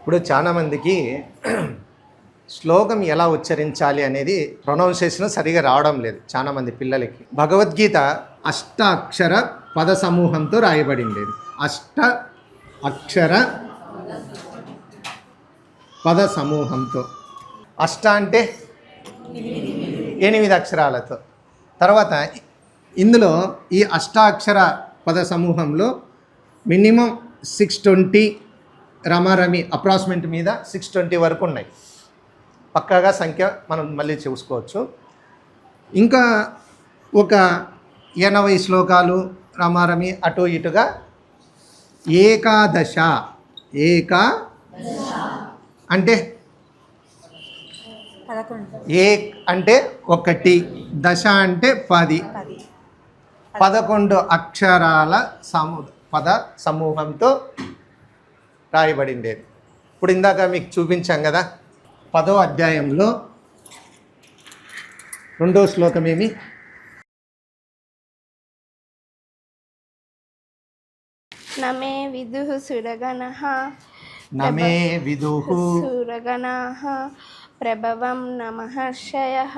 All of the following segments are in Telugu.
ఇప్పుడు చాలామందికి శ్లోకం ఎలా ఉచ్చరించాలి అనేది ప్రొనౌన్సియేషన్ సరిగా రావడం లేదు చాలామంది పిల్లలకి. భగవద్గీత అష్టాక్షర పద సమూహంతో రాయబడింది అష్ట అక్షర పద సమూహంతో. అష్ట అంటే ఎనిమిది అక్షరాలతో. తర్వాత ఇందులో ఈ అష్టాక్షర పద సమూహంలో మినిమం సిక్స్ ట్వంటీ రమారమి అప్రాక్సిమేట్ మీద సిక్స్ ట్వంటీ వరకు ఉన్నాయి. పక్కాగా సంఖ్య మనం మళ్ళీ చూసుకోవచ్చు. ఇంకా ఒక ఎనభై శ్లోకాలు రమారమి అటు ఇటుగా. ఏకాదశ ఏకా అంటే ఏ అంటే ఒకటి దశ అంటే పది. పదకొండు అక్షరాల సము పద సమూహంతో రాయబడిండేది. ఇప్పుడు ఇందాక మీకు చూపించాం కదా పదో అధ్యాయంలో రెండో శ్లోకం ఏమి? నమే విదుః సురగణః నమే విదుహు సురగణాః ప్రభవం నమహర్షయः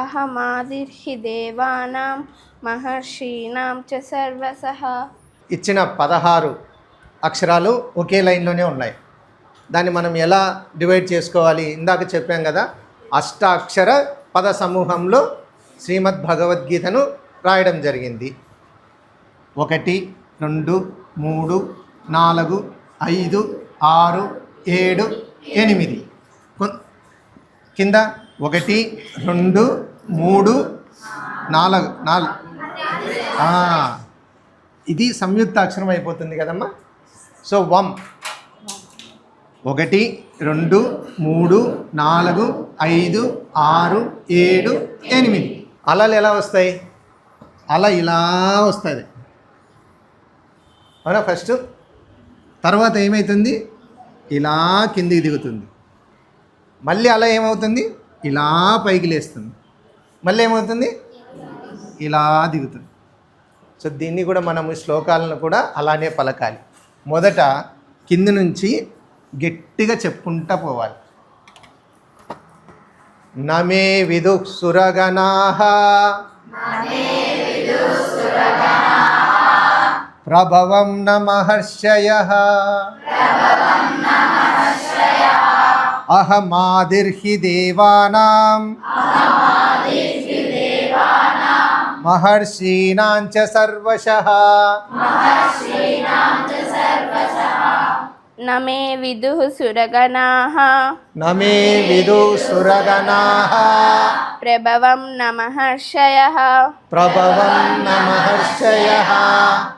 అహమాదిర్హి దేవానాం మహర్షీణాం చ సర్వసః ఇచ్చిన పదహారు అక్షరాలు ఒకే లైన్లోనే ఉన్నాయి. దాన్ని మనం ఎలా డివైడ్ చేసుకోవాలి? ఇందాక చెప్పాం కదా అష్టాక్షర పద సమూహంలో శ్రీమద్ భగవద్గీతను రాయడం జరిగింది. ఒకటి రెండు మూడు నాలుగు ఐదు ఆరు ఏడు ఎనిమిది. కింద ఒకటి రెండు మూడు నాలుగు నాలుగు ఇది సంయుక్తాక్షరం అయిపోతుంది కదమ్మా. సో వమ్. ఒకటి రెండు మూడు నాలుగు ఐదు ఆరు ఏడు ఎనిమిది. అలలు ఎలా వస్తాయి? అల ఇలా వస్తుంది. అవునా ఫస్ట్. తర్వాత ఏమవుతుంది ఇలా కిందికి దిగుతుంది. మళ్ళీ అలా ఏమవుతుంది? ఇలా పైకి లేస్తుంది. మళ్ళీ ఏమవుతుంది? ఇలా దిగుతుంది. సో దీన్ని కూడా మనము శ్లోకాలను కూడా అలానే పలకాలి. మొదట కింది నుంచి గట్టిగా చెప్పుకుంటా పోవాలి. నమే విదు సురగణాహ ప్రభవం న మహర్షయ. అహమాదిర్హి దేవానాం. మహర్షీణాం చ సర్వశః నమే విదుః సురగణాః నమే విదు సురగణాః ప్రభవం నమహర్షయः ప్రభవం న మహర్షయః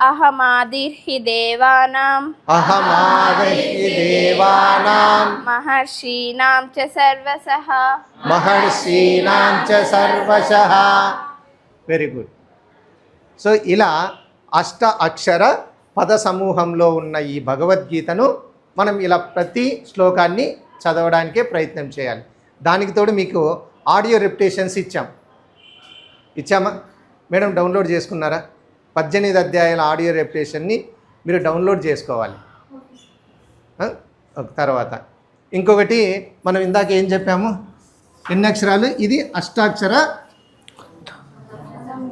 అహమాదిర్హి దేవానాం అహమాదహి దేవానాం మహర్షీణాం చ సర్వసః మహర్షీణాం చ సర్వశః వెరీ గుడ్ సో ఇలా అష్ట అక్షర పద సమూహంలో ఉన్న ఈ భగవద్గీతను మనం ఇలా ప్రతి శ్లోకాన్ని చదవడానికే ప్రయత్నం చేయాలి. దానికి తోడు మీకు ఆడియో రెప్యుటేషన్స్ ఇచ్చాం. ఇచ్చామా? మేడం డౌన్లోడ్ చేసుకున్నారా? పద్దెనిమిది అధ్యాయాల ఆడియో రెప్యుటేషన్ని మీరు డౌన్లోడ్ చేసుకోవాలి. తర్వాత. ఇంకొకటి మనం ఇందాక ఏం చెప్పాము? ఎన్ని అక్షరాలు? ఇది అష్టాక్షర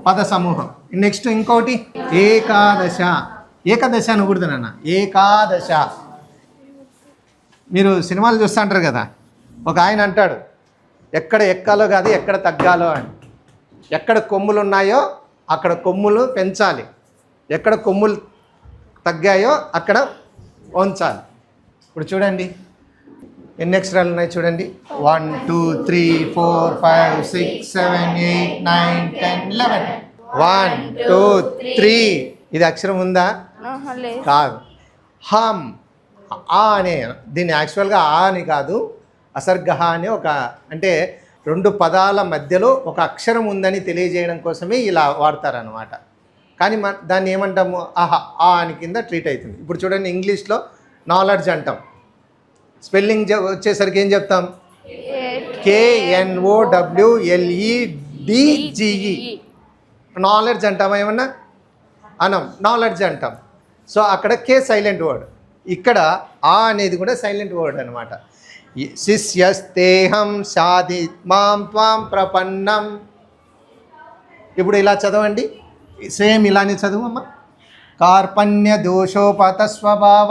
పద సమూహం నెక్స్ట్ ఇంకోటి ఏకాదశ. ఏకాదశ అనకూడదు నాన్న. ఏకాదశ. మీరు సినిమాలు చూస్తూ ఉంటారు కదా ఒక ఆయన అంటాడు ఎక్కడ ఎక్కాలో కాదు ఎక్కడ తగ్గాలో అని. ఎక్కడ కొమ్ములు ఉన్నాయో అక్కడ కొమ్ములు పెంచాలి. ఎక్కడ కొమ్ములు తగ్గాయో అక్కడ ఉంచాలి. ఇప్పుడు చూడండి. ఎన్ని అక్షరాలు ఉన్నాయి చూడండి? One two three four five six seven eight nine ten eleven one two three ఇది అక్షరం ఉందా? కాదు. హమ్ ఆ అనే దీన్ని యాక్చువల్గా ఆ అని కాదు. అసర్గహ అనే ఒక అంటే రెండు పదాల మధ్యలో ఒక అక్షరం ఉందని తెలియజేయడం కోసమే ఇలా వాడతారనమాట కానీ మన దాన్ని ఏమంటాము? ఆహా ఆ అని కింద ట్రీట్ అవుతుంది. ఇప్పుడు చూడండి ఇంగ్లీష్లో నాలెడ్జ్ అంటాం. స్పెల్లింగ్ వచ్చేసరికి ఏం చెప్తాం? కేఎన్ఓడబ్ల్యూఎల్ఈడిజిఈ నాలెడ్జ్ అంటామా ఏమన్నా? అనం నాలెడ్జ్ అంటాం. సో అక్కడ కే సైలెంట్ వర్డ్ ఇక్కడ ఆ అనేది కూడా సైలెంట్ వర్డ్ అనమాట శిష్యస్తేహం సాధి మాం త్వాం ప్రపన్నం. ఇప్పుడు ఇలా చదవండి. సేమ్ ఇలానే చదువమ్మా. కార్పణ్య దోషోపత స్వభావ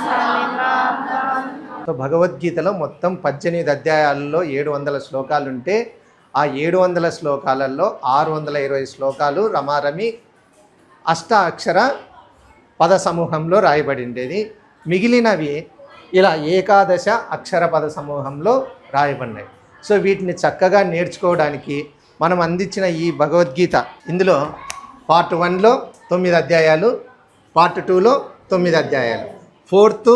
సో భగవద్గీతలో మొత్తం పద్దెనిమిది అధ్యాయాలలో ఏడు వందల శ్లోకాలు ఉంటే ఆ ఏడు వందల శ్లోకాలలో ఆరు వందల ఇరవై శ్లోకాలు రమారమి అష్ట అక్షర పద సమూహంలో రాయబడి ఉండేది మిగిలినవి ఇలా ఏకాదశ అక్షర పద సమూహంలో రాయబడినాయి. సో వీటిని చక్కగా నేర్చుకోవడానికి మనం అందించిన ఈ భగవద్గీత ఇందులో పార్ట్ వన్లో తొమ్మిది అధ్యాయాలు పార్ట్ టూలో తొమ్మిది అధ్యాయాలు fourth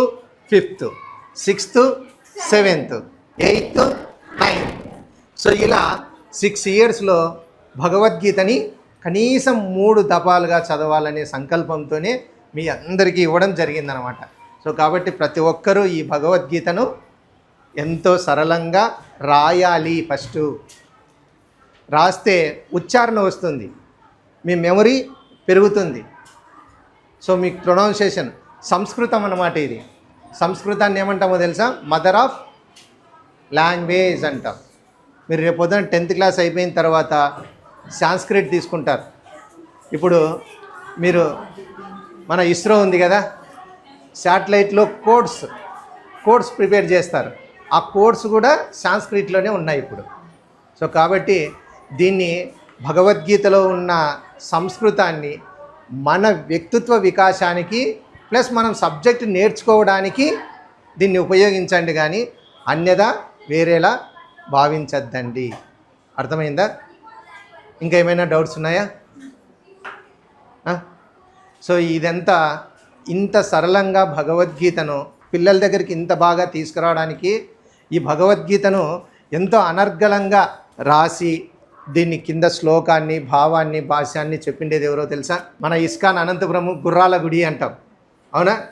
fifth sixth seventh eighth ninth. So ఇలా సిక్స్ ఇయర్స్లో భగవద్గీతని కనీసం మూడు దపాలుగా చదవాలనే సంకల్పంతోనే మీ అందరికీ ఇవ్వడం జరిగిందనమాట. సో కాబట్టి ప్రతి ఒక్కరూ ఈ భగవద్గీతను ఎంతో సరళంగా రాయాలి ఫస్ట్. రాస్తే ఉచ్చారణ వస్తుంది. మీ మెమరీ పెరుగుతుంది. సో మీకు ప్రొనౌన్సియేషన్ సంస్కృతం అన్నమాట ఇది. సంస్కృతాన్ని ఏమంటామో తెలుసా? మదర్ ఆఫ్ లాంగ్వేజ్ అంటాం. మీరు రేపు పొద్దున టెన్త్ క్లాస్ అయిపోయిన తర్వాత సాంస్క్రిట్ తీసుకుంటారు. ఇప్పుడు మీరు మన ఇస్రో ఉంది కదా? శాటిలైట్లో కోడ్స్ కోడ్స్ ప్రిపేర్ చేస్తారు. ఆ కోడ్స్ కూడా సాంస్క్రిట్లోనే ఉన్నాయి ఇప్పుడు. సో కాబట్టి దీన్ని భగవద్గీతలో ఉన్న సంస్కృతాన్ని మన వ్యక్తిత్వ వికాసానికి ప్లస్ మనం సబ్జెక్ట్ నేర్చుకోవడానికి దీన్ని ఉపయోగించండి కానీ అన్యదా వేరేలా భావించద్దండి. అర్థమైందా? ఇంకా ఏమైనా డౌట్స్ ఉన్నాయా? సో ఇదంతా ఇంత సరళంగా భగవద్గీతను పిల్లల దగ్గరికి ఇంత బాగా తీసుకురావడానికి ఈ భగవద్గీతను ఎంతో అనర్గళంగా రాసి దీన్ని కింద శ్లోకాన్ని భావాన్ని భాష్యాన్ని చెప్పిండేది ఎవరో తెలుసా? మన ఇస్కాన్ అనంతపురము గుర్రాల గుడి అంటాం. అవునా?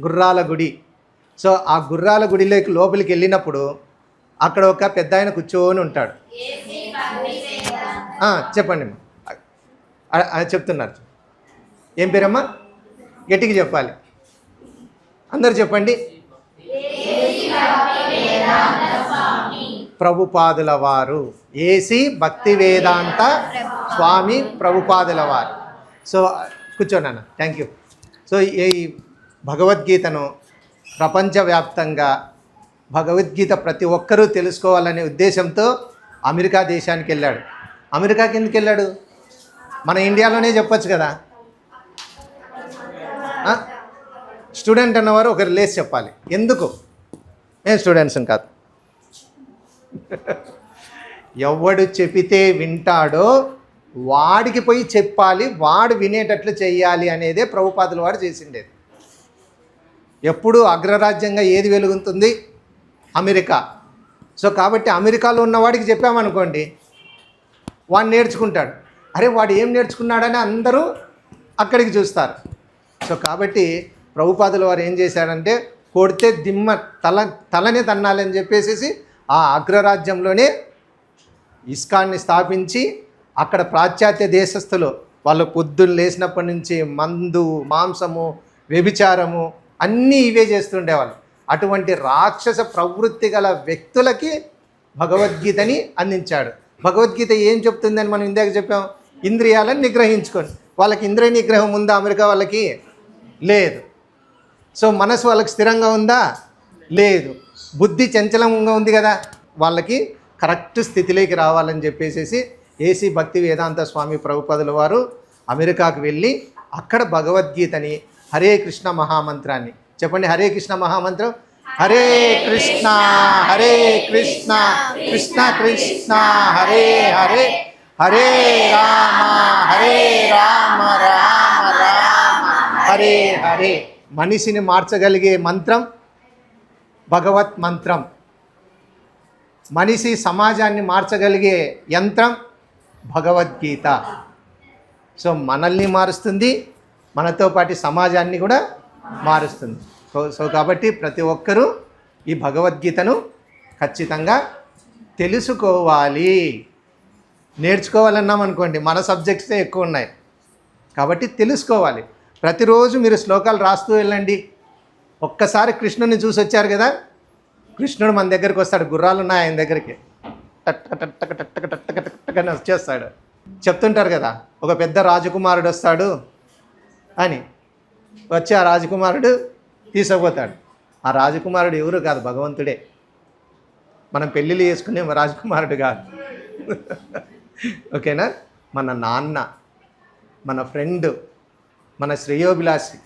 గుర్రాల గుడి. సో ఆ గుర్రాల గుడిలోకి లోపలికి వెళ్ళినప్పుడు అక్కడ ఒక పెద్ద ఆయన కూర్చొని ఉంటాడు. చెప్పండి చెప్తున్నారు. ఏం పేరమ్మా? గట్టిగా చెప్పాలి. అందరు చెప్పండి. ప్రభుపాదుల వారు. ఏసీ భక్తి వేదాంత స్వామి ప్రభుపాదుల వారు. సో కూర్చోండి అన్న థ్యాంక్ యూ సో ఈ భగవద్గీతను ప్రపంచవ్యాప్తంగా భగవద్గీత ప్రతి ఒక్కరూ తెలుసుకోవాలనే ఉద్దేశంతో అమెరికా దేశానికి వెళ్ళాడు. అమెరికాకి ఎందుకు వెళ్ళాడు? మన ఇండియాలోనే చెప్పొచ్చు కదా. స్టూడెంట్ అన్నవారు ఒకరు లేచి చెప్పాలి. ఎందుకు? నేను స్టూడెంట్స్ని కాదు. ఎవడు చెపితే వింటాడో వాడికి పోయి చెప్పాలి వాడు వినేటట్లు చేయాలి అనేదే ప్రభుపాదుల వాడు చేసిండేది. ఎప్పుడు అగ్రరాజ్యంగా ఏది వెలుగుతుంది? అమెరికా. సో కాబట్టి అమెరికాలో ఉన్నవాడికి చెప్పామనుకోండి వాడు నేర్చుకుంటాడు. అరే వాడు ఏం నేర్చుకున్నాడని అందరూ అక్కడికి చూస్తారు. సో కాబట్టి ప్రభుపాదుల వారు ఏం చేశాడంటే కొడితే దిమ్మ తల తలనే తన్నాలని చెప్పేసి ఆ అగ్రరాజ్యంలోనే ఇస్కాన్ని స్థాపించి అక్కడ పాశ్చాత్య దేశస్థులు వాళ్ళు పొద్దున్న లేచినప్పటి నుంచి మందు మాంసము వ్యభిచారము అన్నీ ఇవే చేస్తుండేవాళ్ళు. అటువంటి రాక్షస ప్రవృత్తి గల వ్యక్తులకి భగవద్గీతని అందించాడు. భగవద్గీత ఏం చెప్తుందని మనం ఇందాక చెప్పాం? ఇంద్రియాలను నిగ్రహించుకొని. వాళ్ళకి ఇంద్రియ నిగ్రహం ఉందా? అమెరికా వాళ్ళకి లేదు. సో మనసు వాళ్ళకి స్థిరంగా ఉందా? లేదు. బుద్ధి చంచలంగా ఉంది కదా? వాళ్ళకి కరెక్ట్ స్థితిలోకి రావాలని చెప్పేసి ఏసీ భక్తి వేదాంత స్వామి ప్రభుపదుల వారు అమెరికాకు వెళ్ళి అక్కడ భగవద్గీతని హరే కృష్ణ మహామంత్రాన్ని. చెప్పండి హరే కృష్ణ మహామంత్రం? హరే కృష్ణ హరే కృష్ణ కృష్ణ కృష్ణ హరే హరే. హరే రామ హరే రామ రామ రామ. హరే హరే. మనిషిని మార్చగలిగే మంత్రం భగవత్ మంత్రం. మనిషి సమాజాన్ని మార్చగలిగే యంత్రం భగవద్గీత. సో మనల్ని మారుస్తుంది మనతో పాటు సమాజాన్ని కూడా మారుస్తుంది సో- సో కాబట్టి ప్రతి ఒక్కరూ ఈ భగవద్గీతను ఖచ్చితంగా తెలుసుకోవాలి నేర్చుకోవాలన్నాం అనుకోండి మన సబ్జెక్ట్సే ఎక్కువ ఉన్నాయి కాబట్టి తెలుసుకోవాలి ప్రతిరోజు మీరు శ్లోకాలు రాస్తూ వెళ్ళండి ఒక్కసారి కృష్ణుని చూసి వచ్చారు కదా కృష్ణుడు మన దగ్గరికి వస్తాడు గుర్రాలు ఉన్నాయి ఆయన దగ్గరికి టట్టక టట్టక టట్టక టట్టక టట్టకని వచ్చేస్తాడు చెప్తుంటారు కదా ఒక పెద్ద రాజకుమారుడు వస్తాడు అని వచ్చి ఆ రాజకుమారుడు తీసుకుపోతాడు. ఆ రాజకుమారుడు ఎవరు కాదు భగవంతుడే. మనం పెళ్ళిళ్ళు చేసుకునే రాజకుమారుడు కాదు. ఓకేనా? మన నాన్న మన ఫ్రెండ్ మన శ్రేయోభిలాషి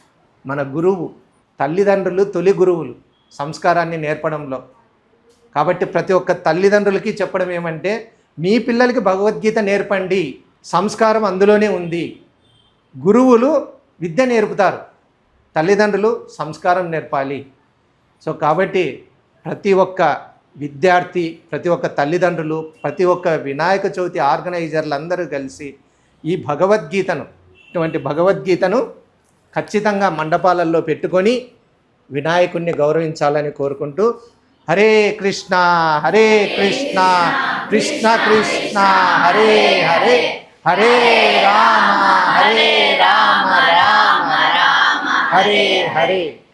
మన గురువు తల్లిదండ్రులు తొలి గురువులు సంస్కారాన్ని నేర్పడంలో. కాబట్టి ప్రతి ఒక్క తల్లిదండ్రులకి చెప్పడం ఏమంటే మీ పిల్లలకి భగవద్గీత నేర్పండి సంస్కారం అందులోనే ఉంది. గురువులు విద్య నేర్పుతారు. తల్లిదండ్రులు సంస్కారం నేర్పాలి. సో కాబట్టి ప్రతి ఒక్క విద్యార్థి ప్రతి ఒక్క తల్లిదండ్రులు ప్రతి ఒక్క వినాయక చవితి ఆర్గనైజర్లు అందరూ కలిసి ఈ భగవద్గీతను ఇటువంటి భగవద్గీతను ఖచ్చితంగా మండపాలలో పెట్టుకొని వినాయకుణ్ణి గౌరవించాలని కోరుకుంటూ హరే కృష్ణ హరే కృష్ణ కృష్ణ కృష్ణ హరే హరే హరే రామ హరే రామ రామ రామ హరే హరే